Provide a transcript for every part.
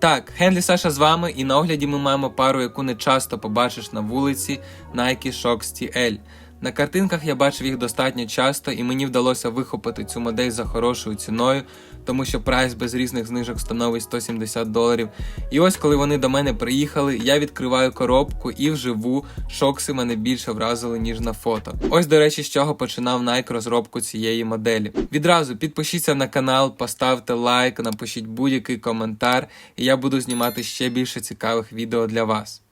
Так, Хенлі Саша з вами, і на огляді ми маємо пару, яку не часто побачиш на вулиці Nike Shox TL. На картинках я бачив їх достатньо часто, і мені вдалося вихопити цю модель за хорошою ціною, тому що прайс без різних знижок становить 170 доларів. І ось коли вони до мене приїхали, я відкриваю коробку і вживу шокси мене більше вразили, ніж на фото. Ось, до речі, з чого починав Nike розробку цієї моделі. Відразу підпишіться на канал, поставте лайк, напишіть будь-який коментар, і я буду знімати ще більше цікавих відео для вас.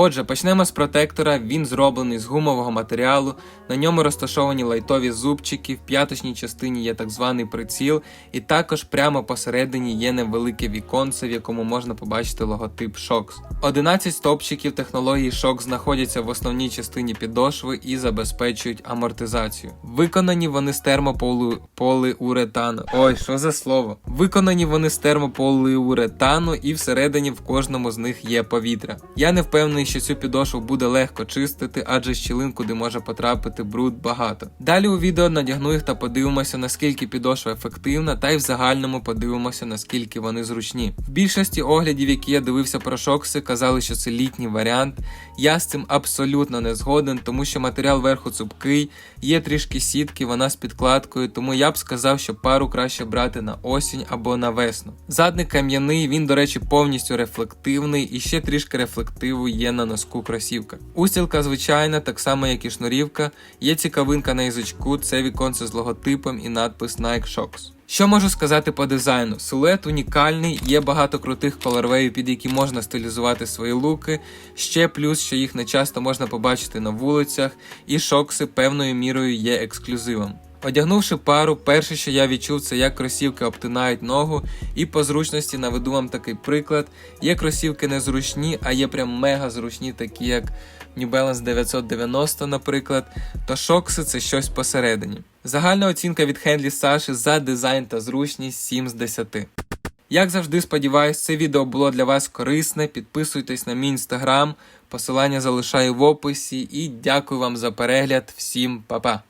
Отже, почнемо з протектора. Він зроблений з гумового матеріалу. На ньому розташовані лайтові зубчики. В п'яточній частині є так званий приціл, і також прямо посередині є невелике віконце, в якому можна побачити логотип Shox. 11 стопчиків технології Shox знаходяться в основній частині підошви і забезпечують амортизацію. Виконані вони з термополіуретану. Ой, що за слово? Виконані вони з термополіуретану, і всередині в кожному з них є повітря. Я не впевнений, що цю підошву буде легко чистити, адже щілин, куди може потрапити бруд, багато. Далі у відео надягну їх та подивимося, наскільки підошва ефективна, та й в загальному подивимося, наскільки вони зручні. В більшості оглядів, які я дивився про шокси, казали, що це літній варіант. Я з цим абсолютно не згоден, тому що матеріал верху цупкий, є трішки сітки, вона з підкладкою, тому я б сказав, що пару краще брати на осінь або на весну. Задник кам'яний, він, до речі, повністю рефлективний і ще трішки рефлективу є на носку кросівка. Устілка звичайна, так само як і шнурівка. Є цікавинка на язичку, це віконце з логотипом і надпис Nike Shox. Що можу сказати по дизайну? Силует унікальний, є багато крутих колорвеїв, під які можна стилізувати свої луки. Ще плюс, що їх не часто можна побачити на вулицях, і шокси певною мірою є ексклюзивом. Одягнувши пару, перше, що я відчув, це як кросівки обтинають ногу, і по зручності наведу вам такий приклад. Є кросівки незручні, а є прям мега зручні, такі як New Balance 990, наприклад, то шокси це щось посередині. Загальна оцінка від Хенлі Саші за дизайн та зручність 7 з 10. Як завжди, сподіваюсь, це відео було для вас корисне. Підписуйтесь на мій інстаграм, посилання залишаю в описі і дякую вам за перегляд. Всім па-па!